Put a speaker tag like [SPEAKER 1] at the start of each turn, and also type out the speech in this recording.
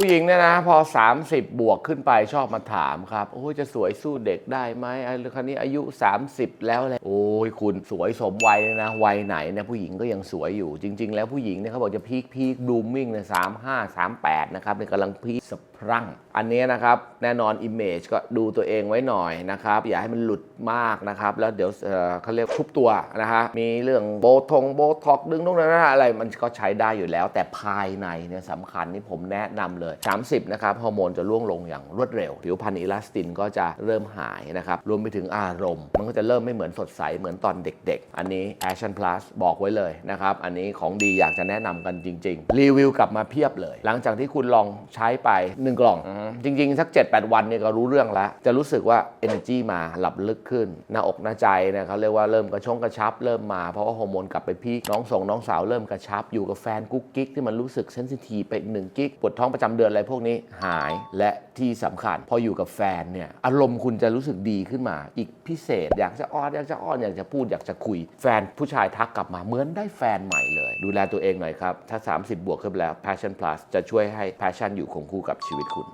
[SPEAKER 1] ผู้หญิงเนี่ยนะพอ 30 บวกขึ้นไปชอบมาถามครับ โอ้ยจะสวยสู้เด็กได้ไหมไอ้คันนี้อายุ 30 แล้วเลยโอ้ยคุณสวยสมวัยเลยนะวัยไหนเนี่ยผู้หญิงก็ยังสวยอยู่จริง ๆ แล้วผู้หญิงเนี่ยเขาบอกจะพีคพีคดูมิ่งเนี่ยสามห้าสามแปดนะครับเนี่ยกำลังพีคสะพรั่ง อันนี้นะครับ แน่นอน Image ก็ดูตัวเองไว้หน่อยนะครับ อย่าให้มันหลุดมากนะครับ แล้วเดี๋ยวเเขาเรียกทุบตัวนะฮะมีเรื่องโบทงโบท็อกดึงนู่นนั่นนนอะไรมันก็ใช้ได้อยู่แล้ว แต่ภายในเนี่ยสำคัญนี่ผมแนะนำเลย30 นะครับฮอร์โมนจะร่วงลงอย่างรวดเร็ว ผิวพรรณอิลาสตินก็จะเริ่มหายนะครับ รวมไปถึงอารมณ์ มันก็จะเริ่มไม่เหมือนสดใส เหมือนตอนเด็ก ๆ อันนี้ Action Plus บอกไว้เลยนะครับ อันนี้ของดีอยากจะแนะนำกันจริง ๆ รีวิวกลับมาเพียบเลย หลังจากที่คุณลองใช้ไป 1 กล่อง จริง ๆ สัก 7-8 วันเนี่ยก็รู้เรื่องแล้ว จะรู้สึกว่า Energy มาหลับลึกขึ้น หน้าอกหน้าใจเนี่ยเขาเรียกว่าเริ่มกระชงกระชับเริ่มมาเพราะว่าฮอร์โมนกลับไปพีคน้องส่งน้องสาวเริ่มกระชับอยู่กับแฟนกุ๊กกิ๊กที่มันรู้สึกเซนซิทีฟไปหนึ่งกิ๊กปวดท้องประจำเดือนอะไรพวกนี้หายและที่สำคัญ พออยู่กับแฟนเนี่ยอารมณ์คุณจะรู้สึกดีขึ้นมา อีกพิเศษ อยากจะอ้อนอยากจะอ้อนอยากจะพูดอยากจะคุย แฟนผู้ชายทักกลับมาเหมือนได้แฟนใหม่เลย ดูแลตัวเองหน่อยครับ ถ้า 30 บวกขึ้นแล้ว Passion Plus จะช่วยให้ Passion อยู่คงคู่กับชีวิตคุณ